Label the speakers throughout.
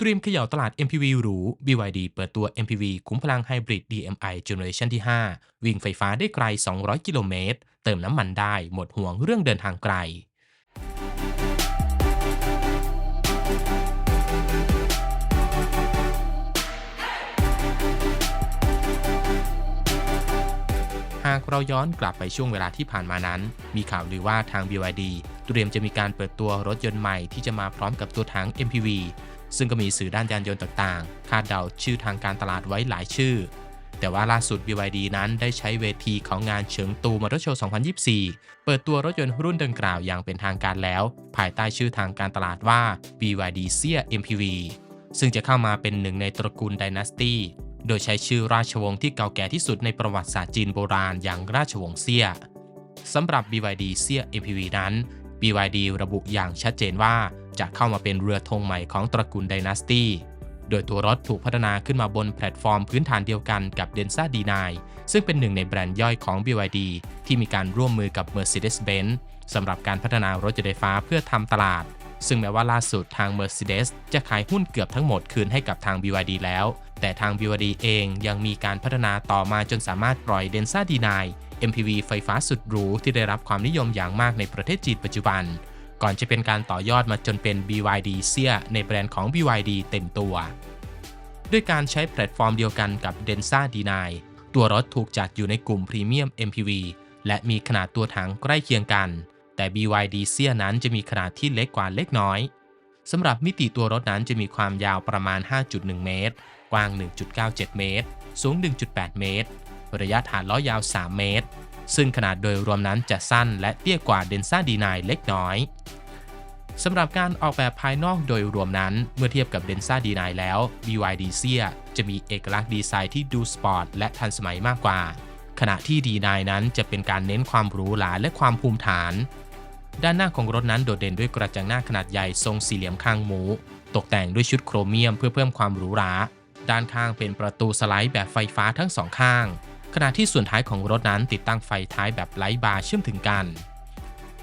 Speaker 1: เตรียมเขย่าตลาด MPV หรู BYD เปิดตัว MPV คุ้มพลังไฮบริด DMI Generation ที่ 5 วิ่งไฟฟ้าได้ไกล 200 กิโลเมตร เติมน้ำมันได้หมดห่วงเรื่องเดินทางไกล หากเราย้อนกลับไปช่วงเวลาที่ผ่านมานั้น มีข่าวลือว่าทาง BYD เตรียมจะมีการเปิดตัวรถยนต์ใหม่ที่จะมาพร้อมกับตัวถัง MPV ซึ่งก็มีสื่อด้านยานยนต์ต่างๆ คาดเดาชื่อทางการตลาดไว้หลายชื่อ แต่ว่าล่าสุด BYD นั้นได้ใช้เวทีของงานเฉิงตูมอเตอร์โชว์ 2024 เปิดตัวรถยนต์รุ่นดังกล่าวอย่างเป็นทางการแล้ว ภายใต้ชื่อทางการตลาดว่า BYD Sia MPV ซึ่งจะเข้ามาเป็นหนึ่งในตระกูล Dynasty โดยใช้ชื่อราชวงศ์ที่เก่าแก่ที่สุดในประวัติศาสตร์จีนโบราณอย่างราชวงศ์เซี่ยสำหรับ BYD Sia MPV นั้น BYD ระบุอย่างชัดเจนว่า จะเข้ามาเป็นเรือธงใหม่ของตระกูล Dynasty โดยตัวรถถูกพัฒนาขึ้นมาบนแพลตฟอร์มพื้นฐานเดียวกันกับ Denza D9 ซึ่งเป็นหนึ่งในแบรนด์ย่อยของ BYD ที่มีการร่วมมือกับ Mercedes-Benz สำหรับการพัฒนารถยนต์ไฟฟ้าเพื่อทำตลาด ซึ่งแม้ว่าล่าสุดทาง Mercedes จะขายหุ้นเกือบทั้งหมดคืนให้กับทาง BYD แล้ว แต่ทาง BYD เองยังมีการพัฒนาต่อมาจนสามารถปล่อย Denza D9 MPV ไฟฟ้าสุดหรูที่ได้รับความนิยมอย่างมากในประเทศจีนปัจจุบัน ก่อนจะเป็นการต่อยอดมาจนเป็น BYD เซียในแบรนด์ของ BYD เต็มตัว ด้วยการใช้แพลตฟอร์มเดียวกันกับ Denza D9 ตัวรถถูกจัดอยู่ในกลุ่มพรีเมียม MPV และมีขนาดตัวถังใกล้เคียงกัน แต่ BYD เซียนั้นจะมีขนาดที่เล็กกว่าเล็กน้อยสำหรับมิติตัวรถนั้นจะมีความยาวประมาณ 5.1 เมตร กว้าง 1.97 เมตร สูง 1.8 เมตร ระยะฐานล้อยาว 3 เมตร ซึ่งขนาดโดยรวมนั้นจะสั้นและเตี้ยกว่า Denza D9 เล็กน้อยสำหรับการออกแบบภายนอกโดยรวมนั้น เมื่อเทียบกับ Denza D9 แล้ว BYD Sia จะมีเอกลักษณ์ดีไซน์ที่ดูสปอร์ตและทันสมัยมากกว่า ขณะที่ D9 นั้นจะเป็นการเน้นความหรูหราและความภูมิฐาน ด้านหน้าของรถนั้นโดดเด่นด้วยกระจังหน้าขนาดใหญ่ทรงสี่เหลี่ยมข้างหมู ตกแต่งด้วยชุดโครเมียมเพื่อเพิ่มความหรูหรา ด้านข้างเป็นประตูสไลด์แบบไฟฟ้าทั้งสองข้าง ขณะที่ส่วนท้ายของรถนั้นติดตั้งไฟท้ายแบบไลท์บาร์เชื่อมถึงกัน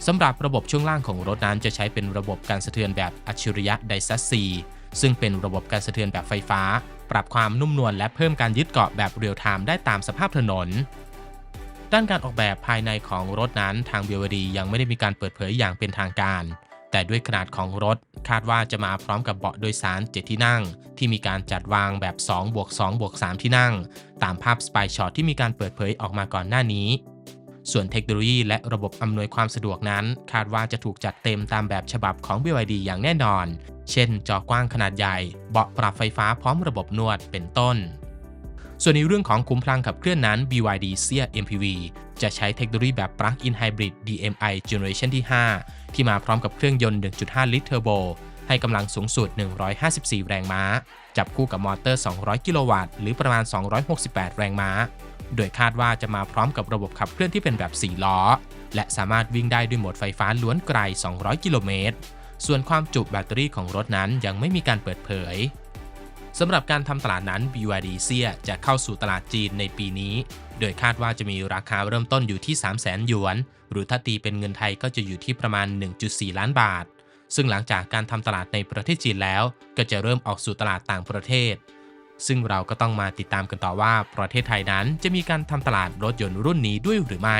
Speaker 1: สำหรับระบบช่วงล่างของรถนั้นจะใช้เป็นระบบการสะเทือนแบบอัจฉริยะไดซัสซีซึ่งเป็นระบบการสะเทือนแบบไฟฟ้า ปรับความนุ่มนวลและเพิ่มการยึดเกาะแบบเรียลไทม์ได้ตามสภาพถนน ด้านการออกแบบภายในของรถนั้นทาง BYD ยังไม่ได้มีการเปิดเผยอย่างเป็นทางการ แต่ด้วยขนาดของรถคาดว่าจะมาพร้อมกับเบาะโดยสาร7ที่นั่ง ที่มีการจัดวางแบบ2บวก2บวก3ที่นั่ง ตามภาพสปายช็อตที่มีการเปิดเผยออกมาก่อนหน้านี้ ส่วนเทคโนโลยีและระบบอำนวยความสะดวกนั้น คาดว่าจะถูกจัดเต็มตามแบบฉบับของ BYD อย่างแน่นอน เช่น จอกว้างขนาดใหญ่ เบาะปรับไฟฟ้าพร้อมระบบนวดเป็นต้น ส่วนในเรื่องของคุ้มพลังขับเคลื่อนนั้น BYD Sia MPV จะใช้เทคโนโลยีแบบ Plug-in Hybrid DMI Generation ที่ 5 ที่มาพร้อมกับเครื่องยนต์ 1.5 ลิตรเทอร์โบ ให้กำลังสูงสุด 154 แรงม้า จับคู่กับมอเตอร์ 200 กิโลวัตต์ หรือประมาณ 268 แรงม้า โดยคาดว่าจะมาพร้อมกับระบบขับเคลื่อนที่เป็นแบบ 4 ล้อ และสามารถวิ่งได้ด้วยโหมดไฟฟ้าล้วนไกล 200 กิโลเมตร ส่วนความจุแบตเตอรี่ของรถนั้นยังไม่มีการเปิดเผย สำหรับการทำตลาดนั้น BYD เซียจะเข้าสู่ตลาดจีนในปีนี้ โดยคาดว่าจะมีราคาเริ่มต้นอยู่ที่ 3 0 0 0 0 0หยวน หรือถ้าตีเป็นเงินไทยก็จะอยู่ที่ประมาณ 1.4 ล้านบาท ซึ่งหลังจากการทำตลาดในประเทศจีนแล้ว ก็จะเริ่มออกสู่ตลาดต่างประเทศ ซึ่งเราก็ต้องมาติดตามกันต่อว่าประเทศไทยนั้นจะมีการทำตลาดรถยนต์รุ่นนี้ด้วยหรือไม่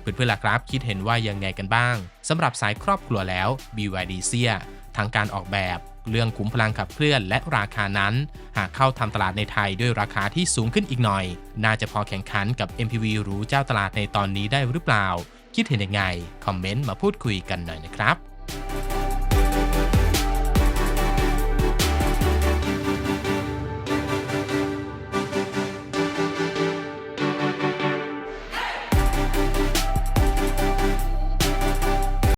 Speaker 1: เพื่อนๆล่ะครับ คิดเห็นว่ายังไงกันบ้างสำหรับสายครอบครัวแล้ว BYD เซียทั้งการออกแบบ เรื่องขุมพลังขับเคลื่อนและราคานั้น หากเข้าทำตลาดในไทยด้วยราคาที่สูงขึ้นอีกหน่อย น่าจะพอแข่งขันกับ MPV หรูเจ้าตลาดในตอนนี้ได้หรือเปล่า คิดเห็นยังไง คอมเมนต์มาพูดคุยกันหน่อยนะครับ